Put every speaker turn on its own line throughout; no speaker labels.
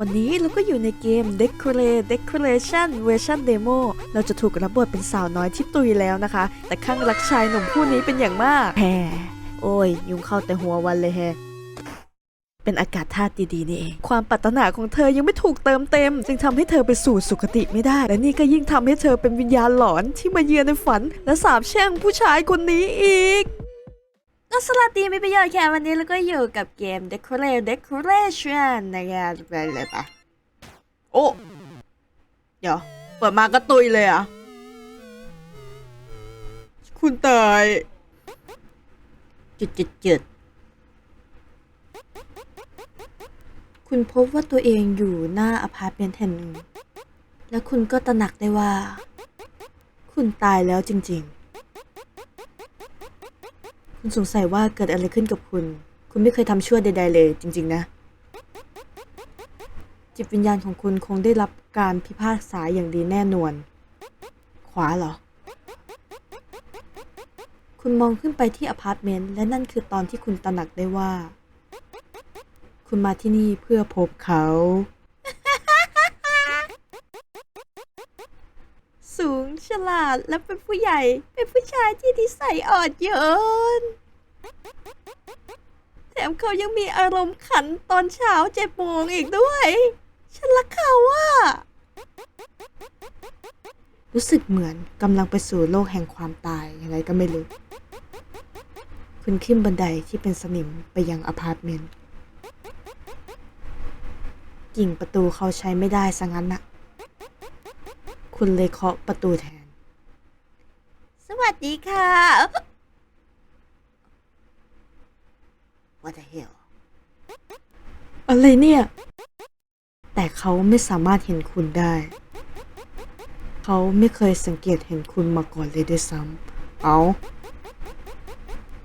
วันนี้เราก็อยู่ในเกม Decorate Decoration เวอร์ชันเดโมเราจะถูกรับบทเป็นสาวน้อยที่ตุยแล้วนะคะ แต่ข้างรักชายหนุ่มผู้นี้เป็นอย่างมากแฮโอ้ย ยุงเข้าแต่หัววันเลยแฮเป็นอากาศธาตุดีๆนี่เองความปรารถนาของเธอยังไม่ถูกเติมเต็ม จึงทำให้เธอไปสู่สุคติไม่ได้ และนี่ก็ยิ่งทำให้เธอเป็นวิญญาณหลอนที่มาเยือนในฝัน และสาบแช่งผู้ชายคนนี้อีก ก็สลัดดีไม่ประโยชน์แค่วันนี้แล้วก็อยู่กับเกม Decorate Decoration นะครับไปเลยปะโอ้ เดี๋ยว เปิดมาก็ตุยเลยอะ คุณเตยจุดจุดจุดคุณพบว่าตัวเองอยู่หน้าอพาร์ตเมนต์แห่งหนึ่ง และคุณก็ตระหนักได้ว่า คุณตายแล้วจริง ๆ คุณสงสัยว่าเกิดอะไรขึ้นกับคุณ คุณไม่เคยทำชั่วใดๆเลย จริง ๆ นะ จิตวิญญาณของคุณคงได้รับการพิพากษาอย่างดีแน่นอน ขวาเหรอ คุณมองขึ้นไปที่อพาร์ตเมนต์และนั่นคือตอนที่คุณตระหนักได้ว่า คุณมาที่นี่เพื่อพบเขา สูงฉลาดและเป็นผู้ใหญ่ เป็นผู้ชายที่นิสัยอ่อนโยน แถมเขายังมีอารมณ์ขันตอนเช้าเจ็ดโมงอีกด้วย ฉันรักเขาว่ารู้สึกเหมือนกำลังไปสู่โลกแห่งความตายยังไงก็ไม่รู้ คุณขึ้นบันไดที่เป็นสนิมไปยังอพาร์ตเมนต์กิ่งประตูเขาใช้ไม่ได้ซะงั้นน่ะ คุณเลยเคาะประตูแทน สวัสดีค่ะ What the hell อะไรเนี่ย แต่เขาไม่สามารถเห็นคุณได้ เขาไม่เคยสังเกตเห็นคุณมาก่อนเลยด้วยซ้ำ เอา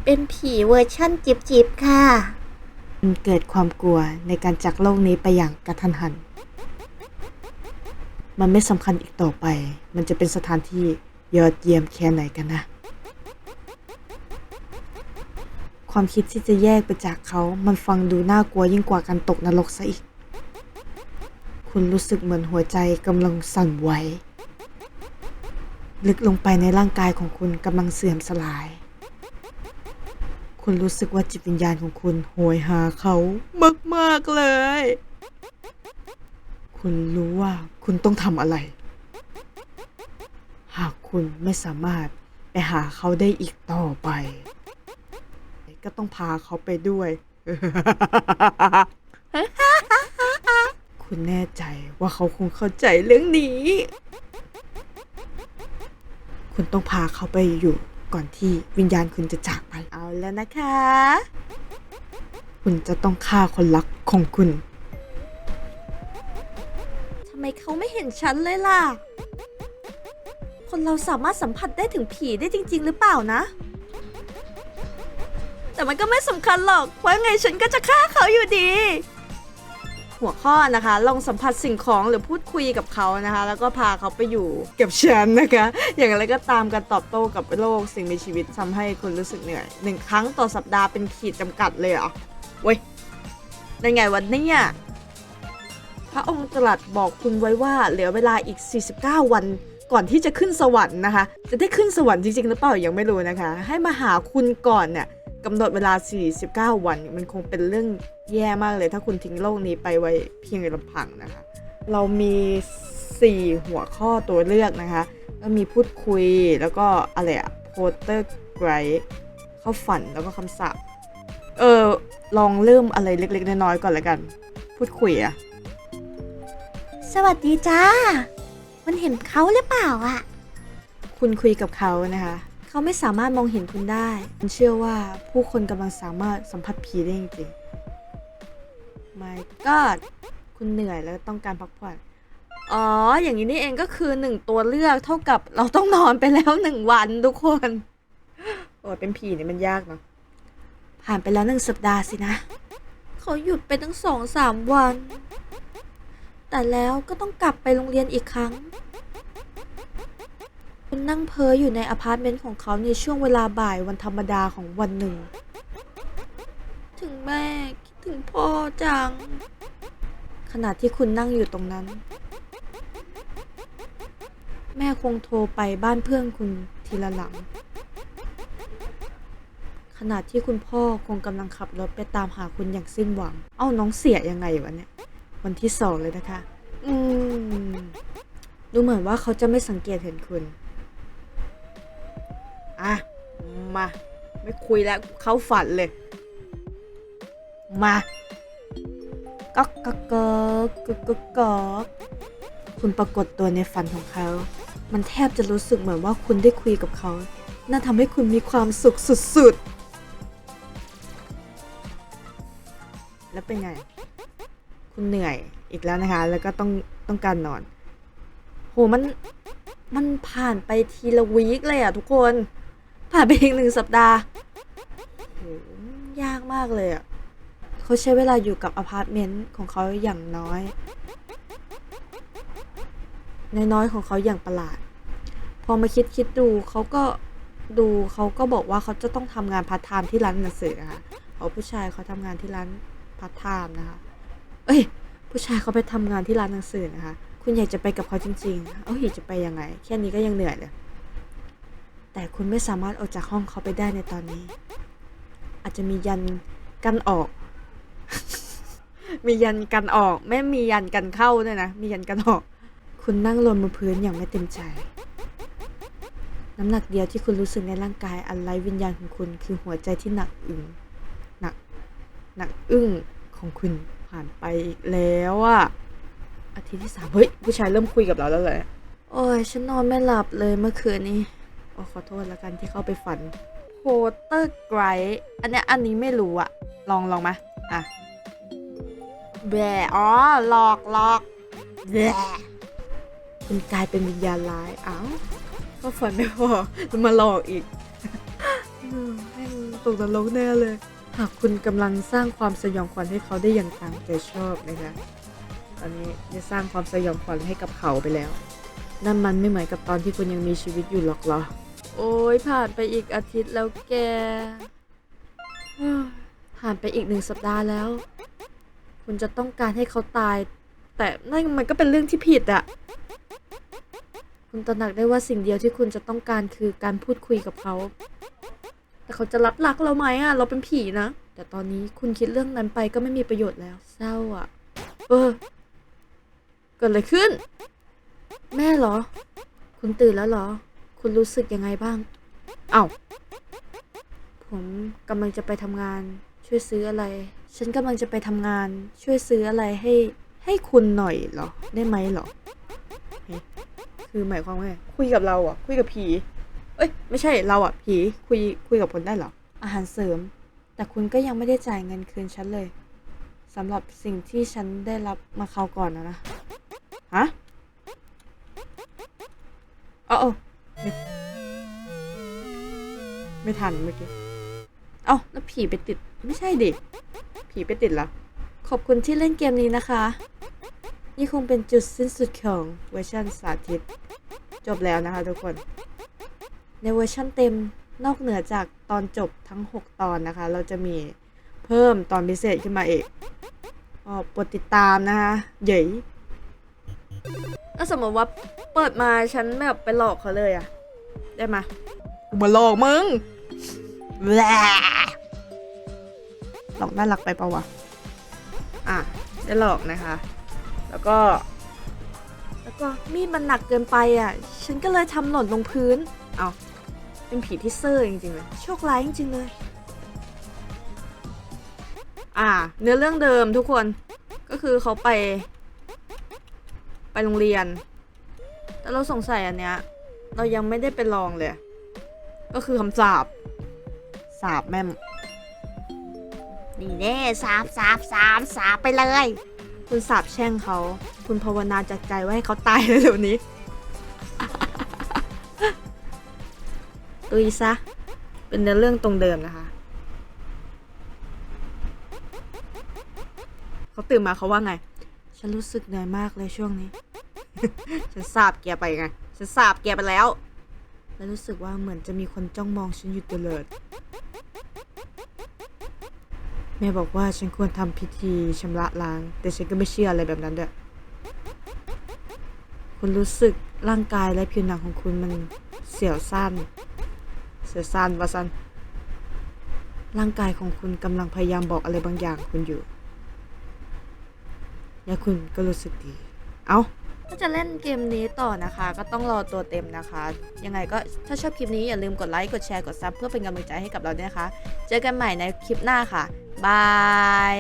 เป็นผีเวอร์ชั่นจิบจิบๆค่ะ
มันเกิดความกลัวในการจากโลกนี้ไปอย่างกระทันหัน มันไม่สำคัญอีกต่อไป มันจะเป็นสถานที่ยอดเยี่ยมแค่ไหนกันนะ ความคิดที่จะแยกไปจากเขา มันฟังดูน่ากลัวยิ่งกว่าการตกนรกซะอีก คุณรู้สึกเหมือนหัวใจกำลังสั่นไหว ลึกลงไปในร่างกายของคุณกำลังเสื่อมสลาย คุณรู้สึกว่าจิตวิญญาณของคุณโหยหาเขามาก ๆ เลย คุณรู้ว่าคุณต้องทำอะไร หากคุณไม่สามารถไปหาเขาได้อีกต่อไป ก็ต้องพาเขาไปด้วย คุณแน่ใจว่าเขาคงเข้าใจเรื่องนี้ คุณต้องพาเขาไปอยู่ก่อนที่วิญญาณคุณจะจากไป เอาแล้วนะคะ คุณจะต้องฆ่าคนรักของคุณ ไมเขาไม่เห็นฉันเลยล่ะ คนเราสามารถสัมผัสได้ถึงผีได้จริง ๆ หรือเปล่านะ แต่มันก็ไม่สำคัญหรอก เพราะไงฉันก็จะฆ่าเขาอยู่ดี หัวข้อนะคะ ลองสัมผัสสิ่งของหรือพูดคุยกับเขานะคะ แล้วก็พาเขาไปอยู่กับฉันนะคะ อย่างไรก็ตามการตอบโต้กับโลกสิ่งมีชีวิตทำให้คุณรู้สึกเหนื่อยหนึ่งครั้งต่อสัปดาห์เป็นขีดจำกัดเลยเหรอเว้ยได้ไงวันนี้ พระองค์ตรัสบอกคุณไว้ว่าเหลือเวลาอีก 49 วันก่อนที่จะขึ้นสวรรค์นะคะ จะได้ขึ้นสวรรค์จริงๆหรือเปล่ายังไม่รู้นะคะ ให้มาหาคุณก่อนเนี่ยกำหนดเวลา 49 วัน มันคงเป็นเรื่องแย่มากเลย ถ้าคุณทิ้งโลกนี้ไปไว้เพียงลำพังนะคะ เรามี 4 หัวข้อตัวเลือกนะคะก็มีพูดคุยแล้วก็อะไรอะโพเตอร์ไกรเข้าฝันแล้วก็คำสาปเออลองเริ่มอะไรเล็กๆน้อยๆก่อนละกัน พูดคุยอะ
สวัสดีจ้า มันเห็นเขาหรือเปล่าอะ
คุณคุยกับเขานะคะ เขาไม่สามารถมองเห็นคุณได้ฉันเชื่อว่าผู้คนกำลังสามารถสัมผัสผีได้จริงๆ My God คุณเหนื่อยแล้วต้องการพักผ่อน อ๋อ อย่างนี้นี่เองก็คือหนึ่งตัวเลือกเท่ากับเราต้องนอนไปแล้วหนึ่งวันทุกคน โอ้ยเป็นผีนี่มันยากเนาะ ผ่านไปแล้วหนึ่งสัปดาห์สินะ เขาหยุดไปตั้งสองสามวัน แต่แล้วก็ต้องกลับไปโรงเรียนอีกครั้งคุณนั่งเพ้ออยู่ในอพาร์ตเมนต์ของเขาในช่วงเวลาบ่ายวันธรรมดาของวันหนึ่ง ถึงแม่คิดถึงพ่อจัง ขณะที่คุณนั่งอยู่ตรงนั้น แม่คงโทรไปบ้านเพื่อนคุณทีละหลังขณะที่คุณพ่อคงกำลังขับรถไปตามหาคุณอย่างสิ้นหวัง เอ้าน้องเสียยังไงวะเนี่ย วันที่สองเลยนะคะ อืม ดูเหมือนว่าเขาจะไม่สังเกตเห็นคุณ อะ มา ไม่คุยแล้วเข้าฝันเลย มาก๊อกก๊อกก๊อกก๊อกก๊อกก๊อกคุณปรากฏตัวในฝันของเขา มันแทบจะรู้สึกเหมือนว่าคุณได้คุยกับเขา น่าทำให้คุณมีความสุขสุดๆ แล้วเป็นไง คุณเหนื่อยอีกแล้วนะคะ แล้วก็ต้องต้องการนอน โหมันมันผ่านไปทีละวีคเลยอะทุกคน ผ่านไปอีกหนึ่งสัปดาห์โหยากมากเลยอะเขาใช้เวลาอยู่กับอพาร์ตเมนต์ของเขาอย่างน้อยน้อยของเขาอย่างประหลาด พอมาคิดคิดดูเขาก็ดูเขาก็บอกว่าเขาจะต้องทำงานพาร์ทไทม์ที่ร้านหนังสือนะคะเพราะผู้ชายเขาทำงานที่ร้านพาร์ทไทม์นะคะ อ้ย ผู้ชายเขาไปทำงานที่ร้านหนังสือนะคะ คุณอยากจะไปกับเขาจริงๆ เอ้ยจะไปยังไง แค่นี้ก็ยังเหนื่อยเลย แต่คุณไม่สามารถออกจากห้องเขาไปได้ในตอนนี้ อาจจะมียันกันออก มียันกันออก ไม่มียันกันเข้าด้วยนะ มียันกันออก คุณนั่งลงบนพื้นอย่างไม่เต็มใจ น้ำหนักเดียวที่คุณรู้สึกในร่างกายอันไร้วิญญาณของคุณ คือหัวใจที่หนักอึ้งหนัก หนักอึ้งของคุณ ผ่านไปอีกแล้วอะอาทิตย์ที่สามเฮ้ยผู้ชายเริ่มคุยกับเราแล้วเลยโอ้ยฉันนอนไม่หลับเลยเมื่อคืนนี้โอ้ขอโทษแล้วกันที่เข้าไปฝันโพเตอร์ไกรอันเนี้ยอันนี้ไม่รู้อะลองลองไหมอะแบะอ๋อหลอกหลอกแบะคุณกลายเป็นวิญญาณร้ายอ้าวก็ฝันไม่พอจะมาหลอกอีกอืมแม่งตกนรกแน่เลยหากคุณกำลังสร้างความสยองขวัญให้เขาได้อย่างตามใจชอบนะคะตอนนี้ได้สร้างความสยองขวัญให้กับเขาไปแล้ว นั่นมันไม่เหมือนกับตอนที่คุณยังมีชีวิตอยู่หรอกเหรอ โอ้ยผ่านไปอีกอาทิตย์แล้วแกเฮ้ยผ่านไปอีกหนึ่งสัปดาห์แล้ว คุณจะต้องการให้เขาตาย แต่นั่นมันก็เป็นเรื่องที่ผิดอะคุณตระหนักได้ว่าสิ่งเดียวที่คุณจะต้องการคือการพูดคุยกับเขา แต่เขาจะรับรักเราไหมอะเราเป็นผีนะ แต่ตอนนี้คุณคิดเรื่องนั้นไปก็ไม่มีประโยชน์แล้ว เศร้าอะเออ เกิดอะไรขึ้น แม่เหรอ คุณตื่นแล้วเหรอ คุณรู้สึกยังไงบ้าง เอ้า ผมกำลังจะไปทำงาน ช่วยซื้ออะไร ฉันกำลังจะไปทำงาน ช่วยซื้ออะไรให้ให้คุณหน่อยเหรอ ได้ไหมเหรอ คือหมายความว่าไงคุยกับเราอะ คุยกับผี อ้ยไม่ใช่เราอะผีคุยคุยกับคนได้เหรอ อาหารเสริม แต่คุณก็ยังไม่ได้จ่ายเงินคืนฉันเลยสำหรับสิ่งที่ฉันได้รับมาคราวก่อนนะนะฮะเอาเอาไม่ไม่ทันเมื่อกี้เอ้าแล้วผีไปติด ไม่ใช่ดิผีไปติดเหรอขอบคุณที่เล่นเกมนี้นะคะ นี่คงเป็นจุดสิ้นสุดของเวอร์ชันสาธิต จบแล้วนะคะทุกคน ในเวอร์ชันเต็มนอกเหนือจากตอนจบทั้ง 6 ตอนนะคะ เราจะมีเพิ่มตอนพิเศษขึ้นมาอีกก็โปรดติดตามนะคะเย้ยถ้าสมมติว่าเปิดมาฉันแบบไปหลอกเขาเลยอะได้ไหมกูมาหลอกมึงแหละหลอกน่ารักไปปะวะ อะ ได้หลอกนะคะ แล้วก็ แล้วก็มีดมันหนักเกินไปอะ ฉันก็เลยทำหล่นลงพื้น เอา เป็นผีที่เซอร์จริงๆเลยโชคร้ายจริงๆเลย อ่า เนื้อเรื่องเดิมทุกคนก็คือเขาไป ไปโรงเรียน แต่เราสงสัยอันเนี้ย เรายังไม่ได้ไปลองเลย ก็คือคำสาบสาบแม่ม
นี่แน่สาบสาบสาบสาบไปเลย
คุณสาบแช่งเขา คุณภาวนาจากใจว่าให้เขาตายเร็วๆนี้ ตุยซะ เป็นเนื้อเรื่องตรงเดิมนะคะ เขาตื่นมาเขาว่าไง ฉันรู้สึกเหนื่อยมากเลยช่วงนี้ ฉันสาบแกไปไง ฉันสาบแกไปแล้ว แล้วรู้สึกว่าเหมือนจะมีคนจ้องมองฉันอยู่ตลอดแม่บอกว่าฉันควรทำพิธีชำระล้าง แต่ฉันก็ไม่เชื่ออะไรแบบนั้นด้วยคุณรู้สึกร่างกายและผิวหนังของคุณมันเสียวสั้น เสียสันวะสันร่างกายของคุณกำลังพยายามบอกอะไรบางอย่างคุณอยู่ และคุณก็รู้สึกดี เอาถ้าจะเล่นเกมนี้ต่อนะคะ ก็ต้องรอตัวเต็มนะคะ ยังไงก็ถ้าชอบคลิปนี้อย่าลืมกดไลค์ กดแชร์ กดซับเพื่อเป็นกำลังใจให้กับเราด้วยนะคะ เจอกันใหม่ในคลิปหน้าค่ะ บาย